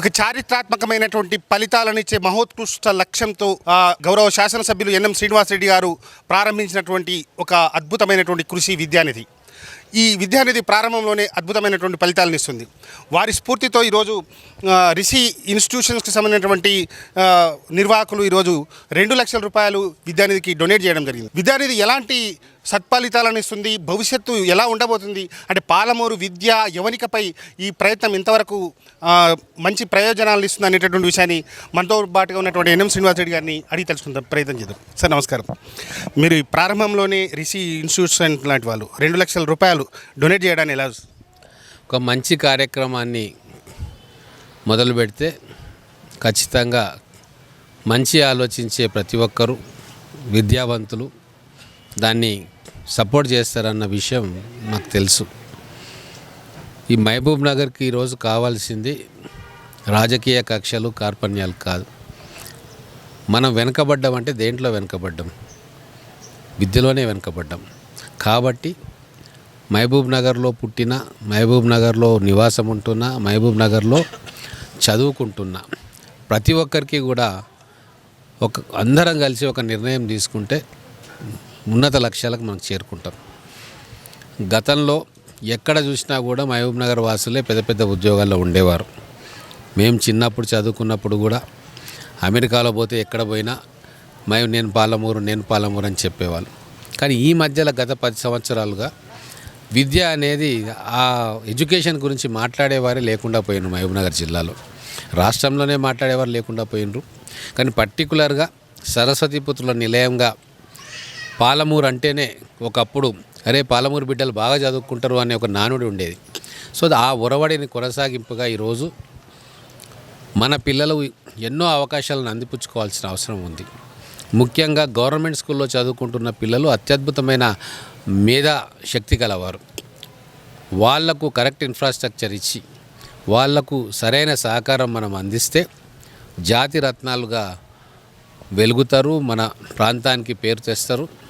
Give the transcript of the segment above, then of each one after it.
ఒక చారిత్రాత్మకమైనటువంటి ఫలితాలనిచ్చే మహోత్కృష్ట లక్ష్యంతో గౌరవ శాసనసభ్యులు ఎన్ఎం శ్రీనివాసరెడ్డి గారు ప్రారంభించినటువంటి ఒక అద్భుతమైనటువంటి కృషి విద్యానిధి. ఈ విద్యానిధి ప్రారంభంలోనే అద్భుతమైనటువంటి ఫలితాలను ఇస్తుంది. వారి స్ఫూర్తితో ఈరోజు రిషి ఇన్స్టిట్యూషన్స్కి సంబంధించినటువంటి నిర్వాహకులు ఈరోజు రెండు లక్షల రూపాయలు విద్యానిధికి డొనేట్ చేయడం జరిగింది. విద్యానిధి ఎలాంటి సత్ఫలితాలను ఇస్తుంది భవిష్యత్తు ఎలా ఉండబోతుంది? అంటే పాలమూరు విద్య యవనికపై ఈ ప్రయత్నం ఇంతవరకు మంచి ప్రయోజనాలు ఇస్తుంది అనేటటువంటి విషయాన్ని మనతో పాటుగా ఉన్నటువంటి ఎన్ఎం శ్రీనివాసరెడ్డి గారిని అడిగి తెలుసుకుందాం ప్రయత్నం చేద్దాం. సార్ నమస్కారం. మీరు ఈ ప్రారంభంలోనే రిషి ఇన్స్టిట్యూషన్ లాంటి వాళ్ళు రెండు లక్షల రూపాయలు డొనేట్ చేయడానికి ఎలా ఒక మంచి కార్యక్రమాన్ని మొదలు పెడితే ఖచ్చితంగా మంచి ఆలోచించే ప్రతి ఒక్కరూ విద్యావంతులు. దాన్ని సపోర్ట్ చేస్తారన్న విషయం నాకు తెలుసు. ఈ మహబూబ్ నగర్కి ఈరోజు కావాల్సింది రాజకీయ కక్షలు కార్పణ్యాలు కాదు. మనం వెనకబడ్డం అంటే దేంట్లో వెనకబడ్డం? విద్యలోనే వెనకబడ్డం. కాబట్టి మహబూబ్ నగర్లో పుట్టిన మహబూబ్ నగర్లో నివాసం ఉంటున్న మహబూబ్ నగర్లో చదువుకుంటున్న ప్రతి ఒక్కరికి కూడా ఒక అందరం కలిసి ఒక నిర్ణయం తీసుకుంటే ఉన్నత లక్ష్యాలకు మనం చేరుకుంటాం. గతంలో ఎక్కడ చూసినా కూడా మహబూబ్ నగర్ వాసులే పెద్ద పెద్ద ఉద్యోగాల్లో ఉండేవారు. మేము చిన్నప్పుడు చదువుకున్నప్పుడు కూడా అమెరికాలో పోతే ఎక్కడ పోయినా మేము నేను పాలమూరు నేను పాలమూరు అని చెప్పేవాళ్ళు. కానీ ఈ మధ్యలో గత పది సంవత్సరాలుగా విద్య అనేది ఆ ఎడ్యుకేషన్ గురించి మాట్లాడేవారే లేకుండా పోయిన మహబూబ్ నగర్ జిల్లాలో. రాష్ట్రంలోనే మాట్లాడేవారు లేకుండా పోయినరు కానీ పర్టికులర్గా సరస్వతి పుత్రుల నిలయంగా పాలమూరు అంటేనే ఒకప్పుడు అరే పాలమూరు బిడ్డలు బాగా చదువుకుంటారు అనే ఒక నానుడి ఉండేది. సో ఆ ఒరవడిని కొనసాగింపుగా ఈరోజు మన పిల్లలు ఎన్నో అవకాశాలను అందిపుచ్చుకోవాల్సిన అవసరం ఉంది. ముఖ్యంగా గవర్నమెంట్ స్కూల్లో చదువుకుంటున్న పిల్లలు అత్యద్భుతమైన మేధా శక్తి గలవారు. వాళ్ళకు కరెక్ట్ ఇన్ఫ్రాస్ట్రక్చర్ ఇచ్చి వాళ్ళకు సరైన సహకారం మనం అందిస్తే జాతి రత్నాలుగా వెలుగుతారు మన ప్రాంతానికి పేరు తెస్తారు.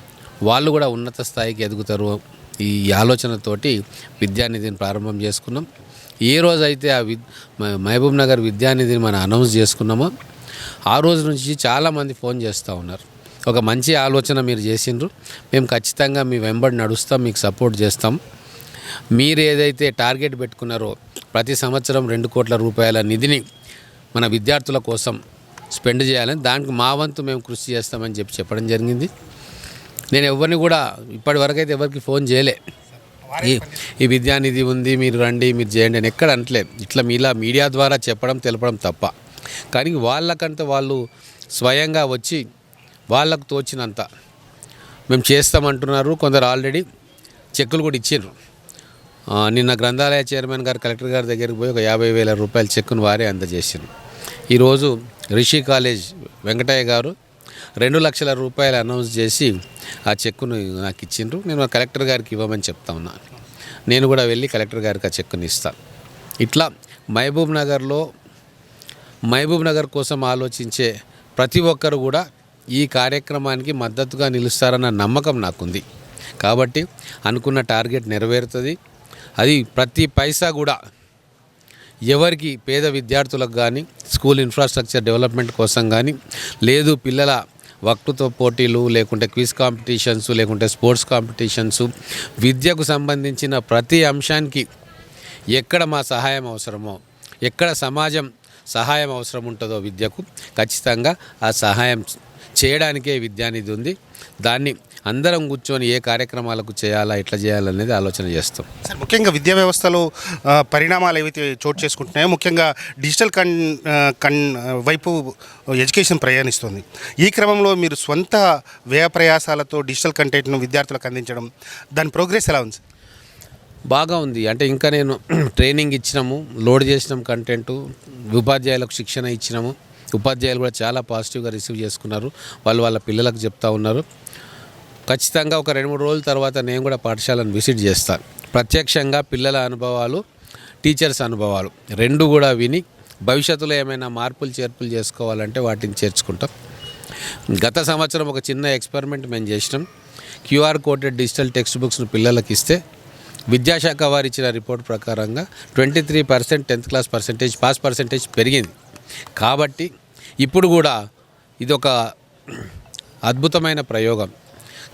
వాళ్ళు కూడా ఉన్నత స్థాయికి ఎదుగుతారు. ఈ ఆలోచనతోటి విద్యానిధిని ప్రారంభం చేసుకున్నాం. ఏ రోజైతే ఆ వి మ- మహబూబ్ నగర్ విద్యానిధిని మనం అనౌన్స్ చేసుకున్నామో ఆ రోజు నుంచి చాలామంది ఫోన్ చేస్తూ ఉన్నారు. ఒక మంచి ఆలోచన మీరు చేసిండ్రు. మేము ఖచ్చితంగా మీ వెంబడి నడుస్తాం మీకు సపోర్ట్ చేస్తాం. మీరు ఏదైతే టార్గెట్ పెట్టుకున్నారో ప్రతి సంవత్సరం రెండు కోట్ల రూపాయల నిధిని మన విద్యార్థుల కోసం స్పెండ్ చేయాలని దానికి మా వంతు మేము కృషి చేస్తామని చెప్పి చెప్పడం జరిగింది. నేను ఎవరిని కూడా ఇప్పటి వరకు అయితే ఎవరికి ఫోన్ చేయలే. ఈ ఈ విద్యానిధి ఉంది మీరు రండి మీరు చేయండి అని ఎక్కడ అంటలేదు ఇట్లా మీలా మీడియా ద్వారా చెప్పడం తెలపడం తప్ప. కానీ వాళ్ళకంటే వాళ్ళు స్వయంగా వచ్చి వాళ్ళకు తోచినంత. మేము చేస్తామంటున్నారు కొందరు ఆల్రెడీ చెక్కులు కూడా ఇచ్చిండ్రు. నిన్న గ్రంథాలయ చైర్మన్ గారు కలెక్టర్ గారి దగ్గరికి పోయి ఒక యాభై వేల రూపాయల చెక్కును వారే అందజేసిండ్రు. ఈరోజు రిషి కాలేజ్ వెంకటయ్య గారు రెండు లక్షల రూపాయలు అనౌన్స్ చేసి ఆ చెక్కును నాకు ఇచ్చిండ్రు. నేను కలెక్టర్ గారికి ఇవ్వమని చెప్తా ఉన్నా. నేను కూడా వెళ్ళి కలెక్టర్ గారికి ఆ చెక్కుని ఇస్తాను ఇట్లా మహబూబ్ నగర్లో మహబూబ్ నగర్ కోసం ఆలోచించే ప్రతి ఒక్కరు కూడా ఈ కార్యక్రమానికి మద్దతుగా నిలుస్తారన్న నమ్మకం నాకుంది. కాబట్టి అనుకున్న టార్గెట్ నెరవేరుతుంది. అది ప్రతి పైసా కూడా ఎవరికి పేద విద్యార్థులకు కానీ స్కూల్ ఇన్ఫ్రాస్ట్రక్చర్ డెవలప్మెంట్ కోసం కానీ లేదు పిల్లల వక్తృత్వ పోటీలు లేకుంటే క్విజ్ కాంపిటీషన్స్ లేకుంటే స్పోర్ట్స్ కాంపిటీషన్స్ విద్యకు సంబంధించిన ప్రతి అంశానికి ఎక్కడ మా సహాయం అవసరమో ఎక్కడ సమాజం సహాయం అవసరం ఉంటుందో విద్యకు ఖచ్చితంగా ఆ సహాయం చేయడానికే విద్యానిధి ఉంది. దాన్ని అందరం కూర్చొని ఏ కార్యక్రమాలకు చేయాలా ఎట్లా చేయాలనేది ఆలోచన చేస్తాం. సార్ ముఖ్యంగా విద్యా వ్యవస్థలో పరిణామాలు ఏవైతే చోటు చేసుకుంటున్నాయో ముఖ్యంగా డిజిటల్ కన్ కన్ వైపు ఎడ్యుకేషన్ ప్రయాణిస్తుంది. ఈ క్రమంలో మీరు స్వంత వ్యయ ప్రయాసాలతో డిజిటల్ కంటెంట్ను విద్యార్థులకు అందించడం దాని ప్రోగ్రెస్ ఎలా ఉంది? బాగా ఉంది. అంటే ఇంకా నేను ట్రైనింగ్ ఇచ్చినాము లోడ్ చేసినాం కంటెంట్ ఉపాధ్యాయులకు శిక్షణ ఇచ్చినాము. ఉపాధ్యాయులు కూడా చాలా పాజిటివ్గా రిసీవ్ చేసుకున్నారు. వాళ్ళు వాళ్ళ పిల్లలకు చెప్తా ఉన్నారు. ఖచ్చితంగా ఒక రెండు మూడు రోజుల తర్వాత నేను కూడా పాఠశాలను విజిట్ చేస్తాను ప్రత్యక్షంగా పిల్లల అనుభవాలు టీచర్స్ అనుభవాలు రెండు కూడా విని భవిష్యత్తులో ఏమైనా మార్పులు చేర్పులు చేసుకోవాలంటే వాటిని చేర్చుకుంటాం. గత సంవత్సరం ఒక చిన్న ఎక్స్పెరిమెంట్ మేము చేసినాం. క్యూఆర్ కోటెడ్ డిజిటల్ టెక్స్ట్ బుక్స్ను పిల్లలకి ఇస్తే విద్యాశాఖ వారు ఇచ్చిన రిపోర్ట్ ప్రకారంగా twenty three percent tenth class percentage pass percentage పెరిగింది. కాబట్టి ఇప్పుడు కూడా ఇది ఒక అద్భుతమైన ప్రయోగం.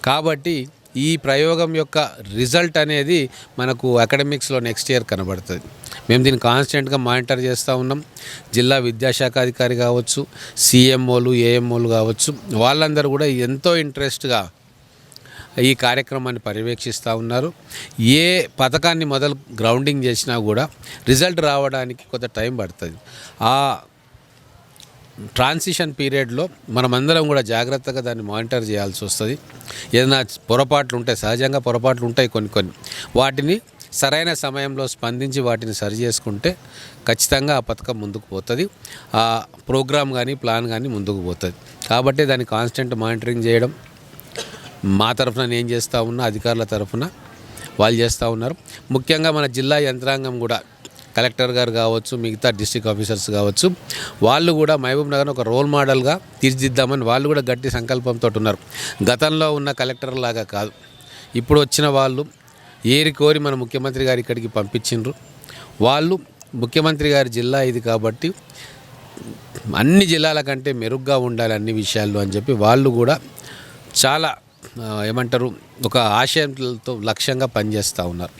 కాబట్టి ఈ ప్రయోగం యొక్క రిజల్ట్ అనేది మనకు అకాడమిక్స్లో నెక్స్ట్ ఇయర్ కనబడుతుంది. మేము దీన్ని కాన్స్టెంట్గా మానిటర్ చేస్తూ ఉన్నాం. జిల్లా విద్యాశాఖ అధికారి కావచ్చు సీఎంఓలు ఏఎంఓలు కావచ్చు వాళ్ళందరూ కూడా ఎంతో ఇంట్రెస్ట్గా ఈ కార్యక్రమాన్ని పర్యవేక్షిస్తూ ఉన్నారు. ఏ పథకాన్ని మొదలు గ్రౌండింగ్ చేసినా కూడా రిజల్ట్ రావడానికి కొంత టైం పడుతుంది. ఆ ట్రాన్సిషన్ పీరియడ్లో మనమందరం కూడా జాగ్రత్తగా దాన్ని మానిటర్ చేయాల్సి వస్తుంది. ఏదైనా పొరపాట్లు ఉంటాయి సహజంగా పొరపాట్లు ఉంటాయి కొన్ని కొన్ని. వాటిని సరైన సమయంలో స్పందించి వాటిని సరి చేసుకుంటే ఖచ్చితంగా ఆ పథకం ముందుకు పోతుంది. ఆ ప్రోగ్రామ్ కానీ ప్లాన్ కానీ ముందుకు పోతుంది. కాబట్టి దాన్ని కాన్స్టెంట్ మానిటరింగ్ చేయడం మా తరఫున నేను చేస్తూ ఉన్నా అధికారుల తరఫున వాళ్ళు చేస్తూ ఉన్నారు. ముఖ్యంగా మన జిల్లా యంత్రాంగం కూడా కలెక్టర్ గారు కావచ్చు మిగతా డిస్టిక్ ఆఫీసర్స్ కావచ్చు వాళ్ళు కూడా మహబూబ్ నగర్ ఒక రోల్ మోడల్గా తీర్చిదిద్దామని వాళ్ళు కూడా గట్టి సంకల్పంతో ఉన్నారు. గతంలో ఉన్న కలెక్టర్ లాగా కాదు. ఇప్పుడు వచ్చిన వాళ్ళు ఏరి కోరి మన ముఖ్యమంత్రి గారు ఇక్కడికి పంపించిండ్రు. వాళ్ళు ముఖ్యమంత్రి గారి జిల్లా ఇది కాబట్టి అన్ని జిల్లాల కంటే మెరుగ్గా ఉండాలి అన్ని విషయాల్లో అని చెప్పి వాళ్ళు కూడా చాలా ఏమంటారు ఒక ఆశయంతో లక్ష్యంగా పనిచేస్తూ ఉన్నారు.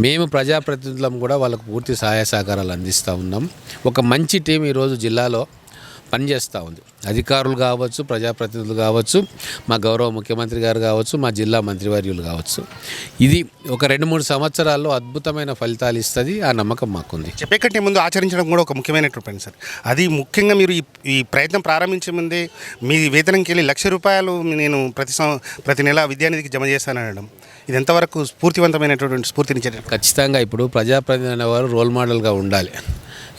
మేము ప్రజాప్రతినిధులం కూడా వాళ్ళకు పూర్తి సహాయ సహకారాలు అందిస్తూ ఉన్నాం. ఒక మంచి టీం ఈరోజు జిల్లాలో పనిచేస్తూ ఉంది. అధికారులు కావచ్చు ప్రజాప్రతినిధులు కావచ్చు మా గౌరవ ముఖ్యమంత్రి గారు కావచ్చు మా జిల్లా మంత్రివర్యులు కావచ్చు. ఇది ఒక రెండు మూడు సంవత్సరాల్లో అద్భుతమైన ఫలితాలు ఇస్తుంది ఆ నమ్మకం మాకుంది. చెప్పే కంటే ముందు ఆచరించడం కూడా ఒక ముఖ్యమైనటువంటి పని సార్. అది ముఖ్యంగా మీరు ఈ ఈ ప్రయత్నం ప్రారంభించే ముందే మీ వేతనంకి వెళ్ళి లక్ష రూపాయలు నేను ప్రతి సం- ప్రతి నెల విద్యానిధికి జమ చేస్తానడం ఇది ఎంతవరకు స్ఫూర్తివంతమైనటువంటి స్ఫూర్తినిచ్చే ఖచ్చితంగా ఇప్పుడు ప్రజాప్రతినిధి అనేవారు రోల్ మోడల్గా ఉండాలి.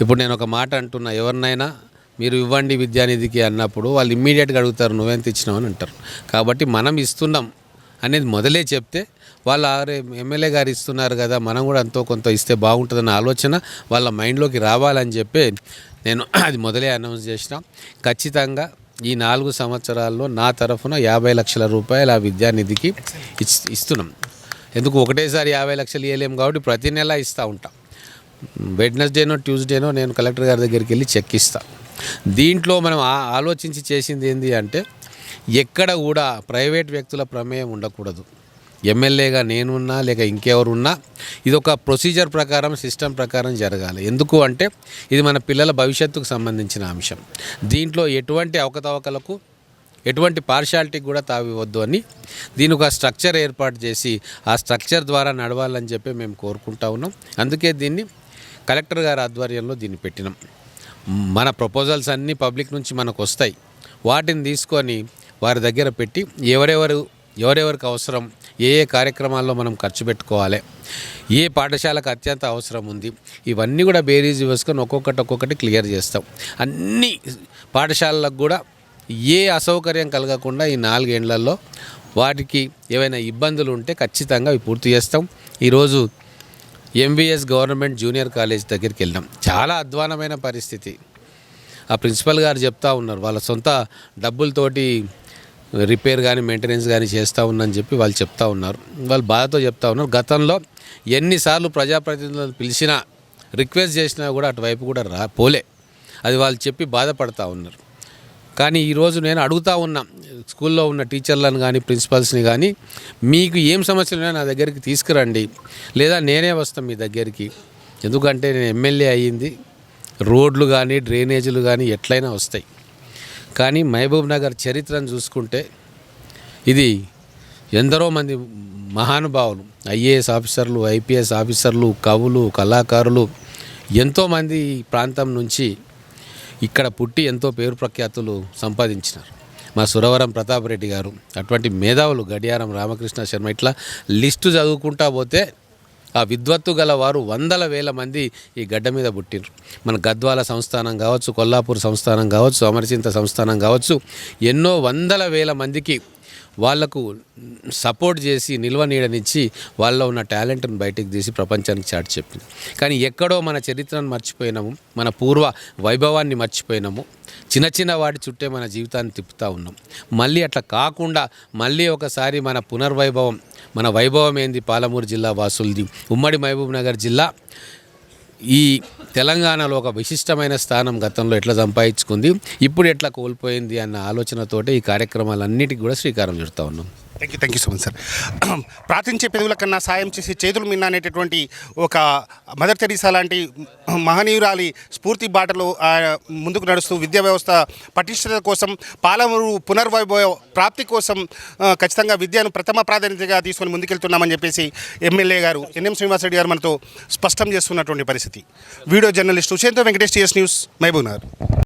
ఇప్పుడు నేను ఒక మాట అంటున్నా ఎవరినైనా మీరు ఇవ్వండి విద్యానిధికి అన్నప్పుడు వాళ్ళు ఇమ్మీడియట్గా అడుగుతారు నువ్వెంత ఇచ్చినావు? అని అంటారు. కాబట్టి మనం ఇస్తున్నాం అనేది మొదలే చెప్తే వాళ్ళు ఆరే ఎమ్మెల్యే గారు ఇస్తున్నారు కదా మనం కూడా ఎంతో కొంత ఇస్తే బాగుంటుందన్న ఆలోచన వాళ్ళ మైండ్లోకి రావాలని చెప్పి నేను అది మొదలే అనౌన్స్ చేసిన. ఖచ్చితంగా ఈ నాలుగు సంవత్సరాల్లో నా తరఫున యాభై లక్షల రూపాయలు ఆ విద్యానిధికి ఇస్తున్నాం. ఎందుకు ఒకటేసారి యాభై లక్షలు ఇవ్వలేము కాబట్టి ప్రతి నెల ఇస్తూ ఉంటాం. వెడ్నెస్డేనో ట్యూస్డేనో నేను కలెక్టర్ గారి దగ్గరికి వెళ్ళి చెక్ ఇస్తాను దీంట్లో మనం ఆలోచించి చేసింది ఏంటి అంటే ఎక్కడ కూడా ప్రైవేట్ వ్యక్తుల ప్రమేయం ఉండకూడదు. ఎమ్మెల్యేగా నేనున్నా లేక ఇంకెవరున్నా ఇది ఒక ప్రొసీజర్ ప్రకారం సిస్టమ్ ప్రకారం జరగాలి. ఎందుకు అంటే ఇది మన పిల్లల భవిష్యత్తుకు సంబంధించిన అంశం. దీంట్లో ఎటువంటి అవకతవకలకు ఎటువంటి పార్షాలిటీ కూడా తావివద్దు అని దీని ఒక స్ట్రక్చర్ ఏర్పాటు చేసి ఆ స్ట్రక్చర్ ద్వారా నడవాలని చెప్పి మేము కోరుకుంటా ఉన్నాం. అందుకే దీన్ని కలెక్టర్ గారి ఆధ్వర్యంలో దీన్ని పెట్టినాం. మన ప్రపోజల్స్ అన్నీ పబ్లిక్ నుంచి మనకు వస్తాయి. వాటిని తీసుకొని వారి దగ్గర పెట్టి ఎవరెవరు ఎవరెవరికి అవసరం ఏ ఏ కార్యక్రమాల్లో మనం ఖర్చు పెట్టుకోవాలి ఏ పాఠశాలకు అత్యంత అవసరం ఉంది ఇవన్నీ కూడా బేరీజ్ వేసుకొని ఒక్కొక్కటి ఒక్కొక్కటి క్లియర్ చేస్తాం. అన్ని పాఠశాలలకు కూడా ఏ అసౌకర్యం కలగకుండా ఈ నాలుగేండ్లలో వాటికి ఏవైనా ఇబ్బందులు ఉంటే ఖచ్చితంగా అవి పూర్తి చేస్తాం. ఈరోజు ఎంవిఎస్ గవర్నమెంట్ జూనియర్ కాలేజ్ దగ్గరికి వెళ్ళాం చాలా అధ్వానమైన పరిస్థితి. ఆ ప్రిన్సిపల్ గారు చెప్తా ఉన్నారు వాళ్ళ సొంత డబ్బులతోటి రిపేర్ కానీ మెయింటెనెన్స్ కానీ చేస్తూ ఉన్నని చెప్పి వాళ్ళు చెప్తా ఉన్నారు. వాళ్ళు బాధతో చెప్తా ఉన్నారు. గతంలో ఎన్నిసార్లు ప్రజాప్రతినిధులను పిలిచినా రిక్వెస్ట్ చేసినా కూడా అటువైపు కూడా రా పోలే. అది వాళ్ళు చెప్పి బాధపడతా ఉన్నారు. కానీ ఈరోజు నేను అడుగుతా ఉన్నా స్కూల్లో ఉన్న టీచర్లను కానీ ప్రిన్సిపల్స్ని కానీ మీకు ఏం సమస్యలు నా దగ్గరికి తీసుకురండి లేదా నేనే వస్తాను మీ దగ్గరికి. ఎందుకంటే నేను ఎమ్మెల్యే అయ్యింది రోడ్లు కానీ డ్రైనేజీలు కానీ ఎట్లయినా వస్తాయి. కానీ మహబూబ్ నగర్ చరిత్రను చూసుకుంటే ఇది ఎందరో మంది మహానుభావులు ఐఏఎస్ ఆఫీసర్లు ఐపీఎస్ ఆఫీసర్లు కవులు కళాకారులు ఎంతోమంది ప్రాంతం నుంచి ఇక్కడ పుట్టి ఎంతో పేరు ప్రఖ్యాతులు సంపాదించినారు. మా సురవరం ప్రతాప్ రెడ్డి గారు అటువంటి మేధావులు గడియారం రామకృష్ణ శర్మ ఇట్లా లిస్టు చదువుకుంటా పోతే ఆ విద్వత్తు గల వారు వందల వేల మంది ఈ గడ్డ మీద పుట్టినరు మన గద్వాల సంస్థానం కావచ్చు కొల్లాపూర్ సంస్థానం కావచ్చు అమరచింత సంస్థానం కావచ్చు ఎన్నో వందల వేల మందికి వాళ్ళకు సపోర్ట్ చేసి నిల్వ నీడనిచ్చి వాళ్ళలో ఉన్న టాలెంట్ని బయటకు తీసి ప్రపంచానికి చాటి చెప్పింది. కానీ ఎక్కడో మన చరిత్రను మర్చిపోయినాము మన పూర్వ వైభవాన్ని మర్చిపోయినాము చిన్న చిన్న వాటి చుట్టే మన జీవితాన్ని తిప్పుతూ ఉన్నాం. మళ్ళీ అట్లా కాకుండా మళ్ళీ ఒకసారి మన పునర్వైభవం మన వైభవం ఏంది? పాలమూరు జిల్లా వాసులది. ఉమ్మడి మహబూబ్ నగర్ జిల్లా ఈ తెలంగాణలో ఒక విశిష్టమైన స్థానం గతంలో ఎట్లా సంపాదించుకుంది ఇప్పుడు ఎట్లా కోల్పోయింది అన్న ఆలోచనతోటే ఈ కార్యక్రమాలన్నిటికీ కూడా శ్రీకారం చుడతా ఉన్నాం. Thank you thank you so much sir ప్రార్థించే పెదవుల కన్నా సాయం చేసే చేతులు మిన్న అనేటటువంటి ఒక మదర్ తెరీసా లాంటి మహనీయురాలి స్ఫూర్తి బాటలో ముందుకు నడుస్తూ విద్యా వ్యవస్థ పటిష్టత కోసం పాలమూరు పునర్వైభవ ప్రాప్తి కోసం ఖచ్చితంగా విద్యను ప్రథమ ప్రాధాన్యతగా తీసుకొని ముందుకెళ్తున్నామని చెప్పేసి ఎమ్మెల్యే గారు ఎన్ఎం శ్రీనివాసరెడ్డి గారు మనతో స్పష్టం చేస్తున్నటువంటి పరిస్థితి. వీడియో జర్నలిస్ట్ ఉషేంతో వెంకటేష్ టీఎస్ న్యూస్ మహబూబ్